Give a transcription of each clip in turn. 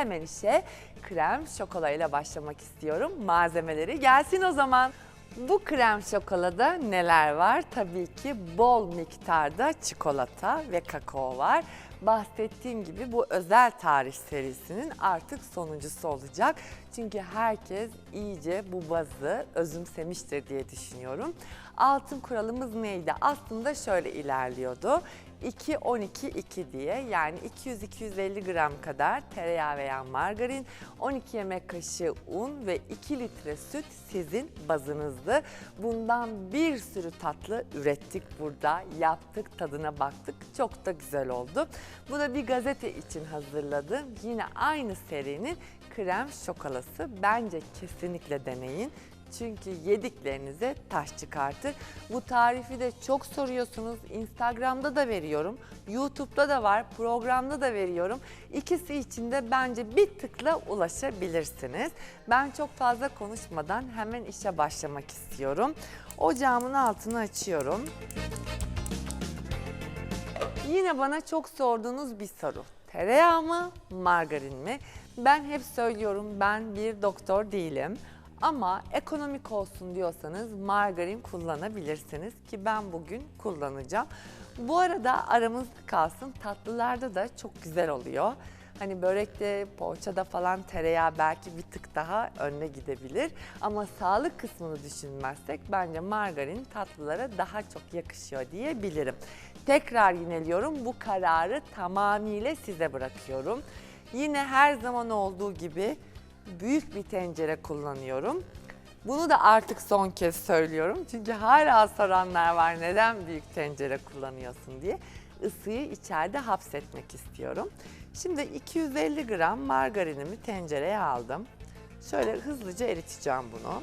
hemen işe krem şokolayla başlamak istiyorum. Malzemeleri gelsin o zaman. Bu krem şokolada neler var? Tabii ki bol miktarda çikolata ve kakao var. Bahsettiğim gibi bu özel tarih serisinin artık sonuncusu olacak. Çünkü herkes iyice bu bazı özümsemiştir diye düşünüyorum. Altın kuralımız neydi? Aslında şöyle ilerliyordu. 2 12 2 diye yani 200 250 gram kadar tereyağı veya margarin, 12 yemek kaşığı un ve 2 litre süt sizin bazınızdı. Bundan bir sürü tatlı ürettik burada. Yaptık, tadına baktık. Çok da güzel oldu. Bu da bir gazete için hazırladım. Yine aynı serinin krem şokolası. Bence kesinlikle deneyin. Çünkü yediklerinize taş çıkartır. Bu tarifi de çok soruyorsunuz. Instagram'da da veriyorum. YouTube'da da var. Programda da veriyorum. İkisi için de bence bir tıkla ulaşabilirsiniz. Ben çok fazla konuşmadan hemen işe başlamak istiyorum. Ocağımın altını açıyorum. Yine bana çok sorduğunuz bir soru. Tereyağı mı, margarin mi? Ben hep söylüyorum ben bir doktor değilim. Ama ekonomik olsun diyorsanız margarin kullanabilirsiniz ki ben bugün kullanacağım. Bu arada aramızda kalsın tatlılarda da çok güzel oluyor. Hani börekte, poğaçada falan tereyağı belki bir tık daha önüne gidebilir. Ama sağlık kısmını düşünmezsek bence margarin tatlılara daha çok yakışıyor diyebilirim. Tekrar yineliyorum bu kararı tamamıyla size bırakıyorum. Yine her zaman olduğu gibi büyük bir tencere kullanıyorum. Bunu da artık son kez söylüyorum. Çünkü hala soranlar var neden büyük tencere kullanıyorsun diye. Isıyı içeride hapsetmek istiyorum. Şimdi 250 gram margarinimi tencereye aldım. Şöyle hızlıca eriteceğim bunu.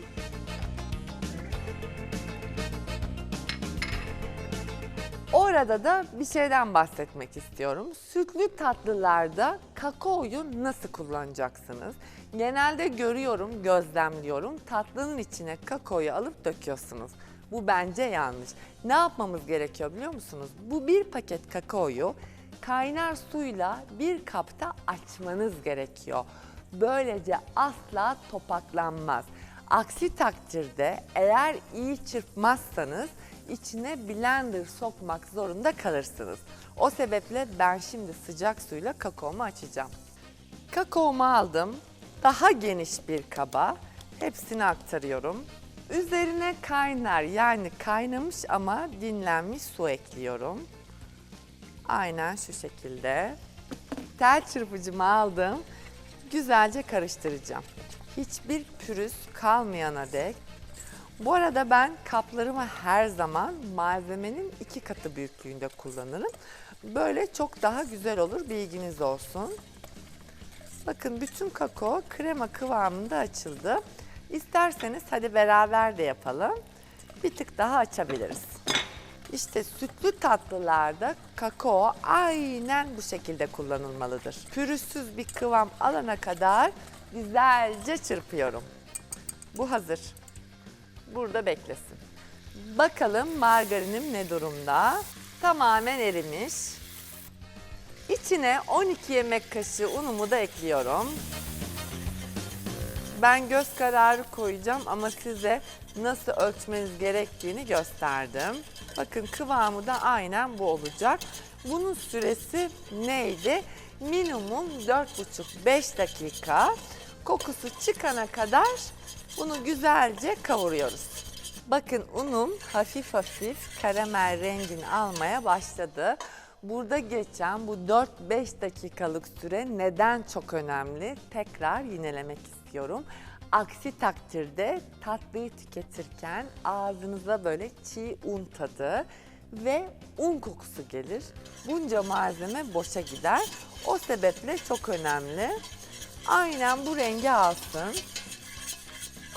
Orada da bir şeyden bahsetmek istiyorum. Sütlü tatlılarda kakaoyu nasıl kullanacaksınız? Genelde görüyorum, gözlemliyorum. Tatlının içine kakaoyu alıp döküyorsunuz. Bu bence yanlış. Ne yapmamız gerekiyor biliyor musunuz? Bu bir paket kakaoyu kaynar suyla bir kapta açmanız gerekiyor. Böylece asla topaklanmaz. Aksi takdirde eğer iyi çırpmazsanız içine blender sokmak zorunda kalırsınız. O sebeple ben şimdi sıcak suyla kakaomu açacağım. Kakaomu aldım. Daha geniş bir kaba hepsini aktarıyorum. Üzerine kaynar yani kaynamış ama dinlenmiş su ekliyorum. Aynen şu şekilde. Tel çırpıcımı aldım. Güzelce karıştıracağım. Hiçbir pürüz kalmayana dek bu arada ben kaplarımı her zaman malzemenin iki katı büyüklüğünde kullanırım. Böyle çok daha güzel olur bilginiz olsun. Bakın bütün kakao krema kıvamında açıldı. İsterseniz hadi beraber de yapalım. Bir tık daha açabiliriz. İşte sütlü tatlılarda kakao aynen bu şekilde kullanılmalıdır. Pürüzsüz bir kıvam alana kadar güzelce çırpıyorum. Bu hazır burada beklesin. Bakalım margarinim ne durumda? Tamamen erimiş. İçine 12 yemek kaşığı unumu da ekliyorum. Ben göz kararı koyacağım ama size nasıl ölçmeniz gerektiğini gösterdim. Bakın kıvamı da aynen bu olacak. Bunun süresi neydi? Minimum 4,5-5 dakika. Kokusu çıkana kadar bunu güzelce kavuruyoruz. Bakın unum hafif hafif karamel rengini almaya başladı. Burada geçen bu 4-5 dakikalık süre neden çok önemli? Tekrar yinelemek istiyorum. Aksi takdirde tatlıyı tüketirken ağzınıza böyle çiğ un tadı ve un kokusu gelir. Bunca malzeme boşa gider. O sebeple çok önemli. Aynen bu rengi alsın.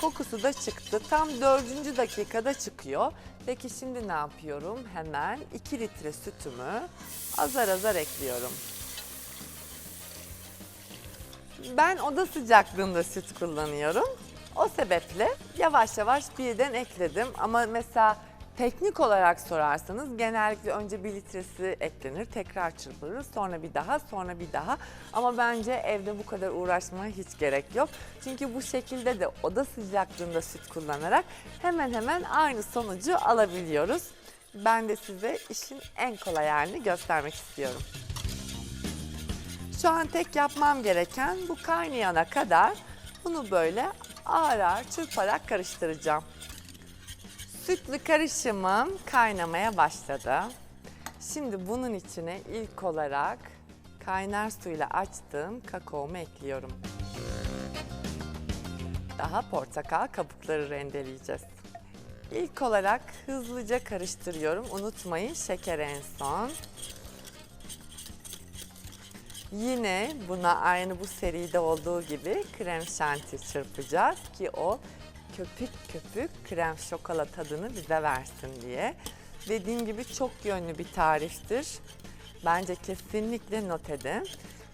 Kokusu da çıktı. Tam dördüncü dakikada çıkıyor. Peki şimdi ne yapıyorum? Hemen 2 litre sütümü azar azar ekliyorum. Ben oda sıcaklığında süt kullanıyorum. O sebeple yavaş yavaş birden ekledim. Ama mesela Teknik olarak sorarsanız genellikle önce bir litresi eklenir, tekrar çırpılır, sonra bir daha, sonra bir daha. Ama bence evde bu kadar uğraşmaya hiç gerek yok. Çünkü bu şekilde de oda sıcaklığında süt kullanarak hemen hemen aynı sonucu alabiliyoruz. Ben de size işin en kolay halini göstermek istiyorum. Şu an tek yapmam gereken bu kaynayana kadar bunu böyle ağır ağır çırparak karıştıracağım. Sütlü karışımım kaynamaya başladı. Şimdi bunun içine ilk olarak kaynar suyla açtığım kakaomu ekliyorum. Daha portakal kabukları rendeleyeceğiz. İlk olarak hızlıca karıştırıyorum. Unutmayın şeker en son. Yine buna aynı bu seride olduğu gibi krem şanti çırpacağız ki o köpük köpük krem şokala tadını bize versin diye. Dediğim gibi çok yönlü bir tariftir. Bence kesinlikle not edin.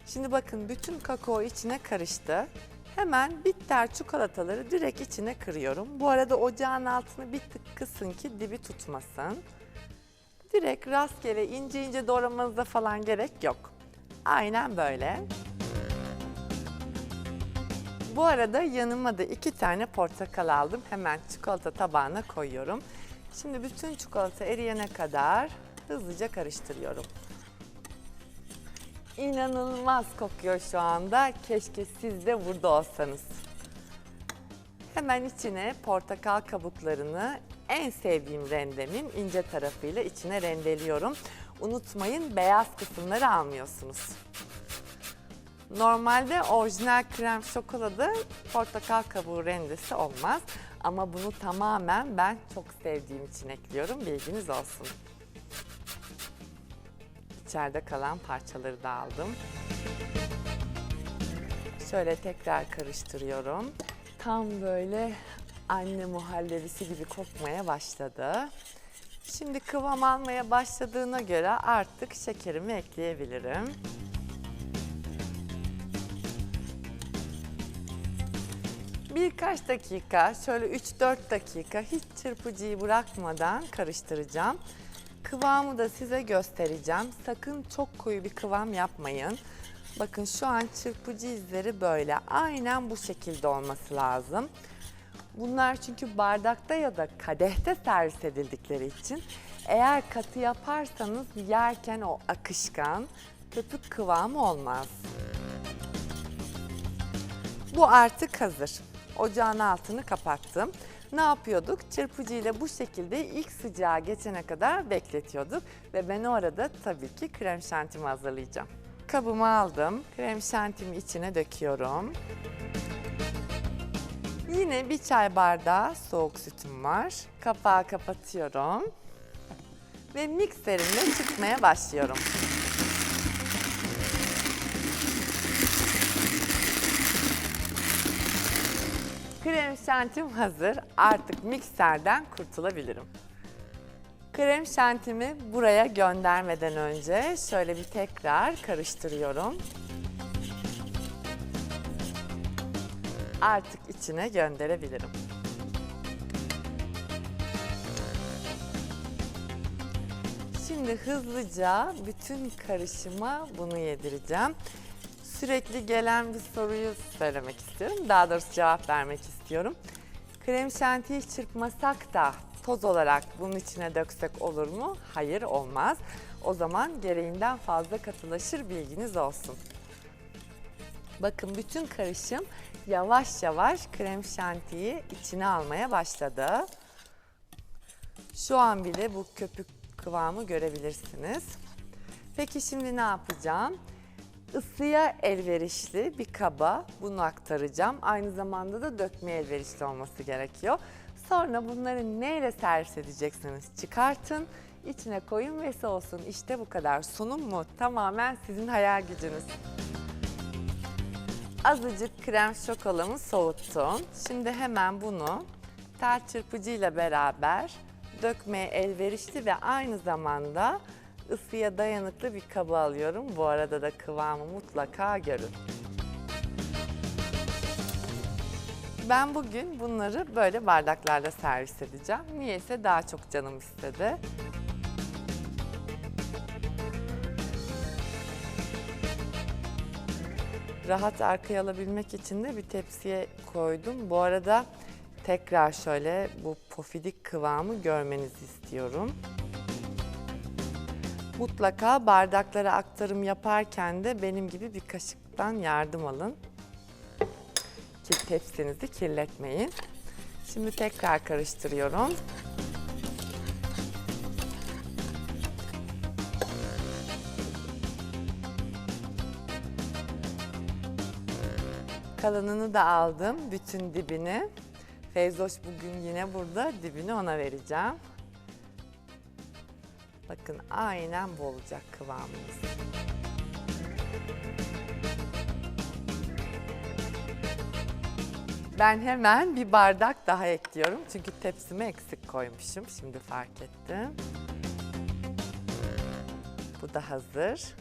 Şimdi bakın bütün kakao içine karıştı. Hemen bitter çikolataları direkt içine kırıyorum. Bu arada ocağın altını bir tık kısın ki dibi tutmasın. Direkt rastgele ince ince doğramanıza falan gerek yok. Aynen böyle. Bu arada yanıma da iki tane portakal aldım. Hemen çikolata tabağına koyuyorum. Şimdi bütün çikolata eriyene kadar hızlıca karıştırıyorum. İnanılmaz kokuyor şu anda. Keşke siz de burada olsanız. Hemen içine portakal kabuklarını en sevdiğim rendemin ince tarafıyla içine rendeliyorum. Unutmayın beyaz kısımları almıyorsunuz. Normalde orijinal krem şokolada portakal kabuğu rendesi olmaz. Ama bunu tamamen ben çok sevdiğim için ekliyorum. Bilginiz olsun. İçeride kalan parçaları da aldım. Şöyle tekrar karıştırıyorum. Tam böyle anne muhallebisi gibi kokmaya başladı. Şimdi kıvam almaya başladığına göre artık şekerimi ekleyebilirim. Birkaç dakika, şöyle 3-4 dakika hiç çırpıcıyı bırakmadan karıştıracağım. Kıvamı da size göstereceğim. Sakın çok koyu bir kıvam yapmayın. Bakın şu an çırpıcı izleri böyle. Aynen bu şekilde olması lazım. Bunlar çünkü bardakta ya da kadehte servis edildikleri için eğer katı yaparsanız yerken o akışkan köpük kıvamı olmaz. Bu artık hazır. Ocağın altını kapattım. Ne yapıyorduk? Çırpıcı ile bu şekilde ilk sıcağı geçene kadar bekletiyorduk. Ve ben o arada tabii ki krem şantimi hazırlayacağım. Kabımı aldım. Krem şantimi içine döküyorum. Yine bir çay bardağı soğuk sütüm var. Kapağı kapatıyorum. Ve mikserimle çıkmaya başlıyorum. Krem şantim hazır. Artık mikserden kurtulabilirim. Krem şantimi buraya göndermeden önce şöyle bir tekrar karıştırıyorum. Artık içine gönderebilirim. Şimdi hızlıca bütün karışıma bunu yedireceğim. Sürekli gelen bir soruyu söylemek istiyorum. Daha doğrusu cevap vermek istiyorum. Krem şantiyi çırpmasak da toz olarak bunun içine döksek olur mu? Hayır olmaz. O zaman gereğinden fazla katılaşır bilginiz olsun. Bakın bütün karışım yavaş yavaş krem şantiyi içine almaya başladı. Şu an bile bu köpük kıvamı görebilirsiniz. Peki şimdi ne yapacağım? Isıya elverişli bir kaba bunu aktaracağım. Aynı zamanda da dökmeye elverişli olması gerekiyor. Sonra bunları neyle servis edeceksiniz çıkartın, içine koyun ve soğusun. İşte bu kadar. Sunum mu? Tamamen sizin hayal gücünüz. Azıcık krem şokolamı soğuttum. Şimdi hemen bunu tel çırpıcıyla beraber dökmeye elverişli ve aynı zamanda ısıya dayanıklı bir kaba alıyorum. Bu arada da kıvamı mutlaka görün. Ben bugün bunları böyle bardaklarla servis edeceğim. Niyeyse daha çok canım istedi. Rahat arkaya alabilmek için de bir tepsiye koydum. Bu arada tekrar şöyle bu pofidik kıvamı görmenizi istiyorum. Mutlaka bardaklara aktarım yaparken de benim gibi bir kaşıktan yardım alın ki tepsinizi kirletmeyin. Şimdi tekrar karıştırıyorum. Kalanını da aldım, bütün dibini. Feyzoş bugün yine burada, dibini ona vereceğim. Bakın aynen bu olacak kıvamımız. Ben hemen bir bardak daha ekliyorum. Çünkü tepsime eksik koymuşum. Şimdi fark ettim. Bu da hazır.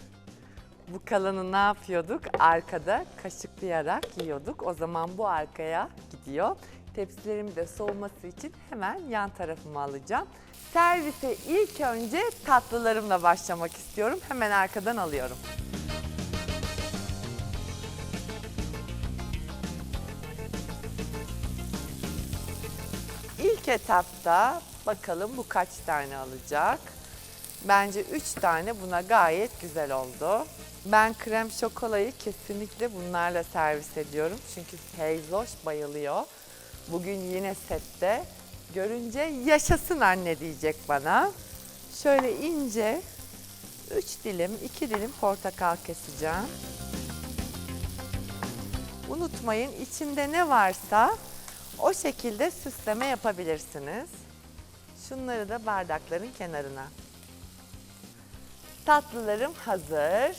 Bu kalanı ne yapıyorduk? Arkada kaşıklayarak yiyorduk. O zaman bu arkaya gidiyor. Tepsilerimi de soğuması için hemen yan tarafıma alacağım. Servise ilk önce tatlılarımla başlamak istiyorum. Hemen arkadan alıyorum. İlk etapta bakalım bu kaç tane alacak. Bence 3 tane buna gayet güzel oldu. Ben krem şokolayı kesinlikle bunlarla servis ediyorum. Çünkü Feyzoş bayılıyor. Bugün yine sette. Görünce yaşasın anne diyecek bana. Şöyle ince 3 dilim, 2 dilim portakal keseceğim. Unutmayın içinde ne varsa o şekilde süsleme yapabilirsiniz. Şunları da bardakların kenarına. Tatlılarım hazır.